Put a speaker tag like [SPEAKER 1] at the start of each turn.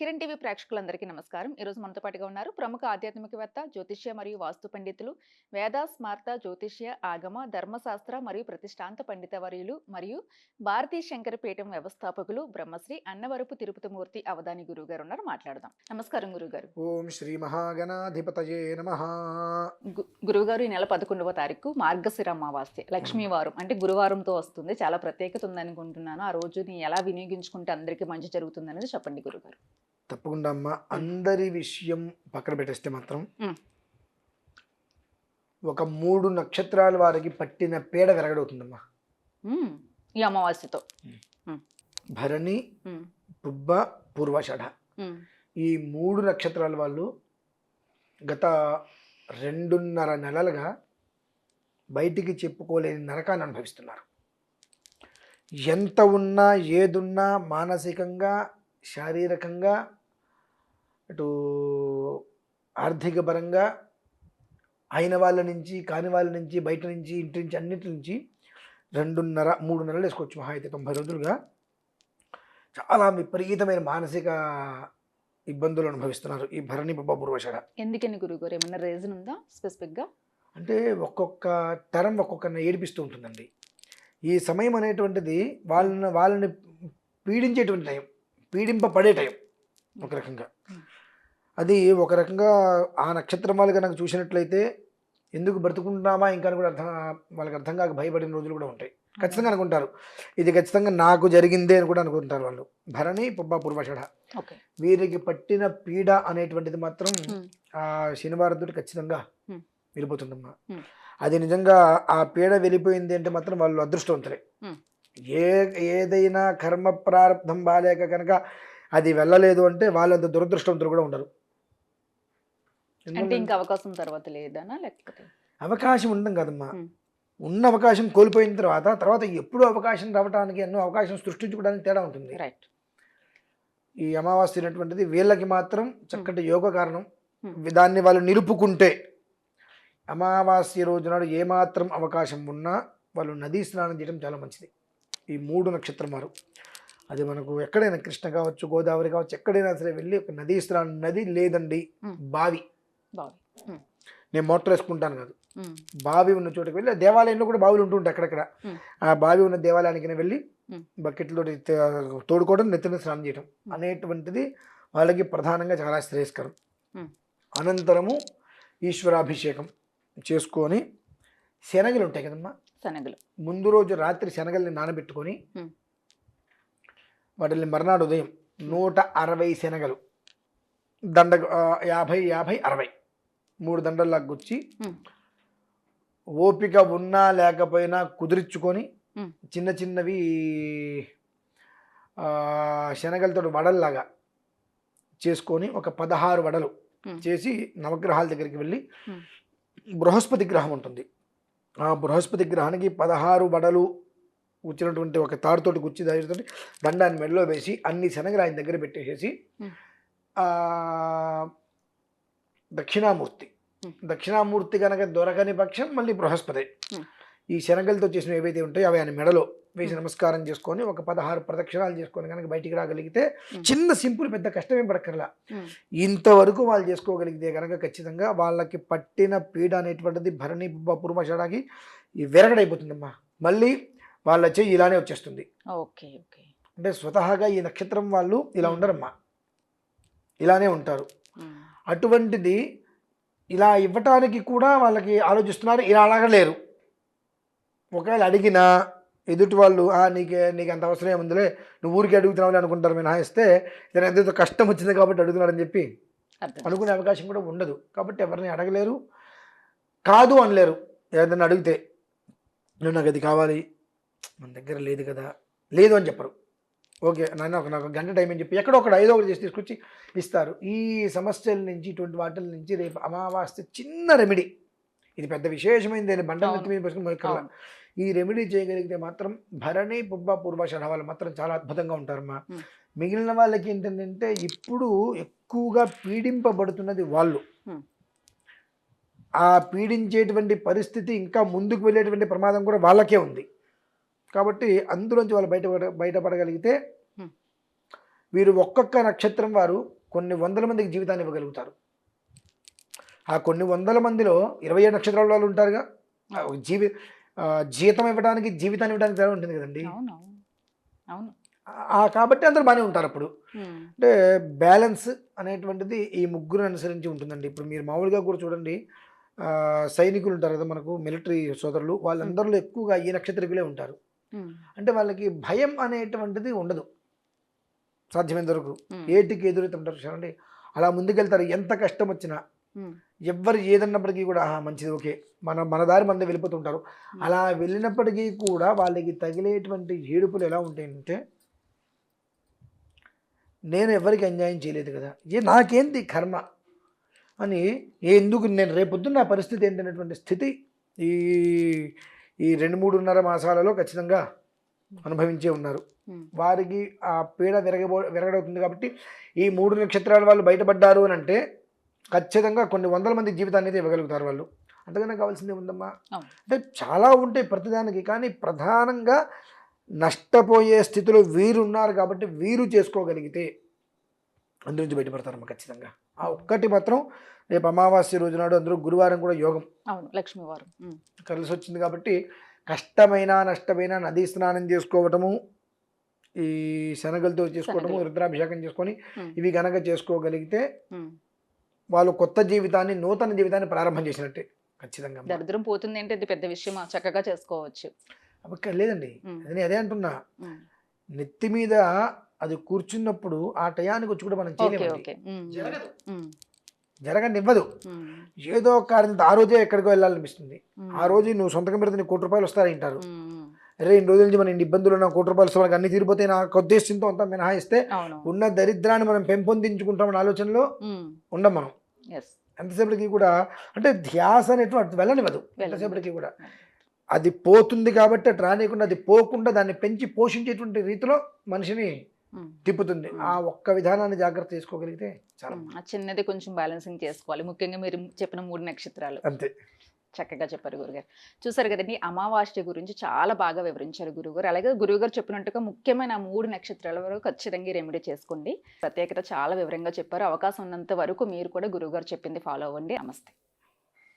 [SPEAKER 1] Kiran TV ప్రేక్షకులందరికీ నమస్కారం. ఈ రోజు మనతో పాటుగా ఉన్నారు ప్రముఖ ఆధ్యాత్మికవేత్త జ్యోతిష్య మరియు వాస్తు పండితులు వేద స్మార్త జ్యోతిష్య ఆగమ ధర్మశాస్త్ర మరియు ప్రతిష్టాంత పండిత వర్యులు మరియు భారతీ శంకర పీఠం వ్యవస్థాపకులు బ్రహ్మశ్రీ అన్నవరపు తిరుపతిమూర్తి అవధాని గురువు గారు ఉన్నారు. మాట్లాడదాం. నమస్కారం గురుగారు
[SPEAKER 2] ఓం శ్రీ మహాగణాధిపతయే నమ.
[SPEAKER 1] గురువుగారు ఈ నెల పదకొండవ తారీఖు మార్గశిర అమావాస్య లక్ష్మీవారం అంటే గురువారంతో వస్తుంది. చాలా ప్రత్యేకత ఉందనుకుంటున్నాను. ఆ రోజుని ఎలా వినియోగించుకుంటే అందరికీ మంచి జరుగుతుంది అనేది చెప్పండి గురుగారు
[SPEAKER 2] తప్పకుండా అమ్మ అందరి విషయం పక్కన పెట్టేస్తే మాత్రం. ఒక మూడు నక్షత్రాల వారికి పట్టిన పీడ వెరగడవుతుందమ్మా
[SPEAKER 1] మ్మ్. ఈ అమావాస్యతో
[SPEAKER 2] భరణి. పుబ్బ పూర్వషఢ. ఈ మూడు నక్షత్రాల వాళ్ళు గత రెండున్నర నెలలుగా బయటికి చెప్పుకోలేని నరకాన్ని అనుభవిస్తున్నారు ఎంత ఉన్నా ఏదున్నా మానసికంగా శారీరకంగా అటు ఆర్థిక పరంగా అయిన వాళ్ళ నుంచి కాని వాళ్ళ నుంచి బయట నుంచి ఇంటి నుంచి అన్నిటి నుంచి రెండున్నర మూడు నెలలు వేసుకోవచ్చు. మహా అయితే తొంభై రోజులుగా. చాలా విపరీతమైన మానసిక ఇబ్బందులు అనుభవిస్తున్నారు ఈ భరణి బొబ్బ పూర్వషడ
[SPEAKER 1] ఎందుకని గురుగారు? ఏమన్నా రీజన్ ఉందా స్పెసిఫిక్గా
[SPEAKER 2] అంటే ఒక్కొక్క తరం ఒక్కొక్కరిని ఏడిపిస్తూ ఉంటుందండి. ఈ సమయం అనేటువంటిది వాళ్ళని వాళ్ళని పీడించేటువంటి టైం పీడింపబడే టైం ఒక రకంగా. అది ఒక రకంగా ఆ నక్షత్రం వాళ్ళు కనుక చూసినట్లయితే ఎందుకు బ్రతుకుంటున్నామా ఇంకా కూడా అర్థం వాళ్ళకి అర్థం కాక భయపడిన రోజులు కూడా ఉంటాయి. ఖచ్చితంగా అనుకుంటారు. ఇది ఖచ్చితంగా నాకు జరిగిందే అని కూడా అనుకుంటారు వాళ్ళు. భరణి పుబ్బ పూర్వషఢ వీరికి పట్టిన పీడ అనేటువంటిది మాత్రం. ఆ శనివారం తోటి ఖచ్చితంగా. వెళ్ళిపోతుందమ్మా. అది నిజంగా ఆ పీడ వెళ్ళిపోయింది అంటే మాత్రం వాళ్ళు అదృష్టవంతులే. ఏ ఏదైనా కర్మ ప్రారంభం బాలేక కనుక అది వెళ్ళలేదు అంటే వాళ్ళంత దురదృష్టవంతులు కూడా ఉండరు.
[SPEAKER 1] అంటే ఇంకా అవకాశం తర్వాత లేదనా? లేకపోతే
[SPEAKER 2] అవకాశం ఉండడం కదమ్మా. ఉన్న అవకాశం కోల్పోయిన తర్వాత తర్వాత ఎప్పుడు అవకాశం రావడానికి ఎన్నో అవకాశం సృష్టించుకోవడానికి తేడా ఉంటుంది.
[SPEAKER 1] రైట్
[SPEAKER 2] ఈ అమావాస్య అనేటువంటిది వీళ్ళకి మాత్రం చక్కటి యోగ కారణం. దాన్ని వాళ్ళు నిలుపుకుంటే అమావాస్య రోజు నాడు ఏమాత్రం అవకాశం ఉన్నా వాళ్ళు నదీ స్నానం చేయడం చాలా మంచిది. ఈ మూడు నక్షత్రం వారు అది మనకు ఎక్కడైనా కృష్ణ కావచ్చు గోదావరి కావచ్చు ఎక్కడైనా సరే వెళ్ళి ఒక నదీ స్నానం నది లేదండి
[SPEAKER 1] Hmm.
[SPEAKER 2] బావి. నేను మోటార్ వేసుకుంటాను కాదు. బావి ఉన్న చోటుకి వెళ్ళి దేవాలయంలో కూడా బావిలు ఉంటుంటాయి అక్కడక్కడ. ఆ బావి ఉన్న దేవాలయానికి వెళ్ళి. బకెట్లో తోడుకోవడం నెత్తిన స్నానం చేయడం అనేటువంటిది వాళ్ళకి ప్రధానంగా చాలా శ్రేయస్కరం. అనంతరము ఈశ్వరాభిషేకం చేసుకొని శనగలు ఉంటాయి కదమ్మా.
[SPEAKER 1] శనగలు.
[SPEAKER 2] ముందు రోజు రాత్రి శనగల్ని నానబెట్టుకొని. వాటిని మర్నాడు ఉదయం నూట అరవై శనగలు. దండ యాభై యాభై అరవై. మూడు దండల్లా గుచ్చి
[SPEAKER 1] Hmm.
[SPEAKER 2] ఓపిక ఉన్నా లేకపోయినా కుదిరించుకొని. చిన్న చిన్నవి శనగలతో వడల్లాగా చేసుకొని ఒక పదహారు వడలు. చేసి నవగ్రహాల దగ్గరికి వెళ్ళి. బృహస్పతి గ్రహం ఉంటుంది ఆ బృహస్పతి గ్రహానికి పదహారు వడలు కూర్చున్నటువంటి ఒక తాడుతోటి గుచ్చి దానితోటి దండాన్ని మెడలో వేసి అన్ని శనగలు ఆయన దగ్గర పెట్టేసేసి. ఆ, దక్షిణామూర్తి. దక్షిణామూర్తి కనుక దొరకని పక్షం మళ్ళీ బృహస్పతి. ఈ శనగలతో చేసిన ఏవైతే ఉంటాయో అవి ఆయన మెడలో వేసి నమస్కారం చేసుకొని ఒక పదహారు ప్రదక్షిణాలు చేసుకొని కనుక బయటికి రాగలిగితే. చిన్న సింపుల్ పెద్ద కష్టమేం పడక్కర్లా. ఇంతవరకు వాళ్ళు చేసుకోగలిగితే కనుక ఖచ్చితంగా వాళ్ళకి పట్టిన పీడ అనేటువంటిది భరణి పురుమషాడాకి విరగడైపోతుందమ్మా మళ్ళీ వాళ్ళ చెయ్యి ఇలానే వచ్చేస్తుంది
[SPEAKER 1] ఓకే ఓకే
[SPEAKER 2] అంటే స్వతహాగా ఈ నక్షత్రం వాళ్ళు ఇలా ఉండరమ్మా ఇలానే ఉంటారు. అటువంటిది ఇలా ఇవ్వటానికి కూడా వాళ్ళకి ఆలోచిస్తున్నారు. ఇలా అడగలేరు ఒకవేళ అడిగినా ఎదుటి వాళ్ళు "ఆ, నీకే నీకు అంత అవసరం ఏముందిలే నువ్వు ఊరికి అడుగుతున్నావు అనుకుంటారు మినహాయిస్తే ఇతను ఎంతో కష్టం వచ్చింది కాబట్టి అడుగుతున్నాడని చెప్పి అనుకునే అవకాశం కూడా ఉండదు. కాబట్టి ఎవరిని అడగలేరు. కాదు అనలేరు. ఏదైనా అడిగితే నువ్వు నాకు అది కావాలి మన దగ్గర లేదు కదా లేదు అని చెప్పరు. ఓకే నాన్న ఒక నాకు గంట టైం అని చెప్పి ఎక్కడో ఒకటి ఐదో ఒకటి చేసి తీసుకొచ్చి ఇస్తారు ఈ సమస్యల నుంచి ఇటువంటి వాటిల నుంచి రేపు అమావాస్య చిన్న రెమెడీ ఇది పెద్ద విశేషమైనది అని బండ. నెత్తి మీద పెట్టుకుని. ఈ రెమెడీ చేయగలిగితే మాత్రం భరణి పుబ్బ పూర్వాషాఢ వాళ్ళు మాత్రం చాలా అద్భుతంగా ఉంటారమ్మా. మిగిలిన వాళ్ళకి ఏంటంటే ఇప్పుడు ఎక్కువగా పీడింపబడుతున్నది వాళ్ళు. ఆ పీడించేటువంటి పరిస్థితి ఇంకా ముందుకు వెళ్ళేటువంటి ప్రమాదం కూడా వాళ్ళకే ఉంది కాబట్టి అందులోంచి వాళ్ళు బయట బయటపడగలిగితే. వీరు ఒక్కొక్క నక్షత్రం వారు కొన్ని వందల మందికి జీవితాన్ని ఇవ్వగలుగుతారు. ఆ కొన్ని వందల మందిలో ఇరవై ఏడు నక్షత్రాల వాళ్ళు ఉంటారుగా. జీవి జీతం ఇవ్వడానికి జీవితాన్ని ఇవ్వడానికి తేడా ఉంటుంది కదండి. కాబట్టి అందరూ బాగానే ఉంటారు అప్పుడు. అంటే బ్యాలెన్స్ అనేటువంటిది ఈ ముగ్గురు అనుసరించి ఉంటుందండి. ఇప్పుడు మీరు మామూలుగా కూడా చూడండి సైనికులు ఉంటారు కదా మనకు మిలిటరీ సోదరులు వాళ్ళందరిలో ఎక్కువగా ఈ నక్షత్రికులే ఉంటారు. అంటే వాళ్ళకి భయం అనేటువంటిది ఉండదు. సాధ్యమైనంత వరకు. ఏటికి ఎదురుతుంటారు చూడండి అలా ముందుకెళ్తారు. ఎంత కష్టం వచ్చినా ఎవ్వరు ఏదన్నప్పటికీ కూడా "ఆహా, మంచిది ఓకే. మన మన దారి మన వెళ్ళిపోతుంటారు. అలా వెళ్ళినప్పటికీ కూడా వాళ్ళకి తగిలేటువంటి ఏడుపులు ఎలా ఉంటాయంటే నేను ఎవరికి అన్యాయం చేయలేదు కదా. ఏ నాకేంటి కర్మ? అని ఎందుకు నేను రేపొద్దున నా పరిస్థితి ఏంటనేటువంటి స్థితి ఈ ఈ రెండు మూడున్నర మాసాలలో ఖచ్చితంగా అనుభవించే ఉన్నారు. వారికి ఆ పీడ విరగబో విరగడవుతుంది కాబట్టి ఈ మూడు నక్షత్రాల వాళ్ళు బయటపడ్డారు అని అంటే ఖచ్చితంగా కొన్ని వందల మంది జీవితాన్ని అయితే ఇవ్వగలుగుతారు వాళ్ళు. అంతకన్నా కావాల్సిందే ఉందమ్మా. అంటే చాలా ఉంటాయి ప్రతిదానికి కానీ ప్రధానంగా నష్టపోయే స్థితిలో వీరు ఉన్నారు కాబట్టి వీరు చేసుకోగలిగితే అందు నుంచి బయటపడతారమ్మా ఖచ్చితంగా. ఆ ఒక్కటి మాత్రం రేపు అమావాస్య రోజు నాడు అందరూ గురువారం కూడా యోగం.
[SPEAKER 1] అవును లక్ష్మీవారం
[SPEAKER 2] కలిసి వచ్చింది కాబట్టి కష్టమైన నష్టమైన నదీ స్నానం చేసుకోవటము ఈ శనగలతో చేసుకోవటము. రుద్రాభిషేకం చేసుకొని ఇవి గనక చేసుకోగలిగితే. వాళ్ళు కొత్త జీవితాన్ని నూతన జీవితాన్ని ప్రారంభం చేసినట్టే ఖచ్చితంగా.
[SPEAKER 1] దరిద్రం పోతుంది అంటే ఇది పెద్ద విషయమా చక్కగా చేసుకోవచ్చు.
[SPEAKER 2] అబ్బక్క లేదండి. నేను అదే అంటున్నా. నెత్తి మీద అది కూర్చున్నప్పుడు ఆ టయానికి వచ్చి కూడా మనం చేయలేము జరగదు. జరగనివ్వదు. ఏదో ఒక కారణంతో ఆ రోజే ఎక్కడికో వెళ్ళాలనిపిస్తుంది. ఆ రోజు నువ్వు సొంతకం పెడితే నీకు కోటి రూపాయలు వస్తారంటారు. అరే ఇన్ని రోజుల నుంచి మన ఇన్ని ఇబ్బందులు ఉన్న కోటి రూపాయలు మనకు అన్ని తీరిపోతే నా ఉద్దేశంతో అంతా మినహాయిస్తే ఉన్న దరిద్రాన్ని మనం పెంపొందించుకుంటామన్న ఆలోచనలో ఉండం మనం. ఎంతసేపటికి కూడా అంటే ధ్యాస అనేటువంటి వెళ్ళనివ్వదు. ఎంతసేపటికి కూడా. అది పోతుంది కాబట్టి అటు రానియకుండా అది పోకుండా దాన్ని పెంచి పోషించేటువంటి రీతిలో మనిషిని. తిప్పుతుంది. ఆ ఒక్క విధానాన్ని జాగ్రత్త చేసుకోగలిగితే చాలా
[SPEAKER 1] చిన్నది కొంచెం బ్యాలెన్సింగ్ చేసుకోవాలి. ముఖ్యంగా మీరు చెప్పిన మూడు నక్షత్రాలు.
[SPEAKER 2] అంతే.
[SPEAKER 1] చక్కగా చెప్పారు గురుగారు. చూసారు కదండి అమావాస్య గురించి చాలా బాగా వివరించారు గురుగారు. అలాగే గురువుగారు చెప్పినట్టుగా ముఖ్యమైన ఆ మూడు నక్షత్రాల వరకు ఖచ్చితంగా రెమెడీ చేసుకోండి. ప్రత్యేకత చాలా వివరంగా చెప్పారు. అవకాశం ఉన్నంత వరకు మీరు కూడా గురువుగారు చెప్పింది ఫాలో అవ్వండి. నమస్తే.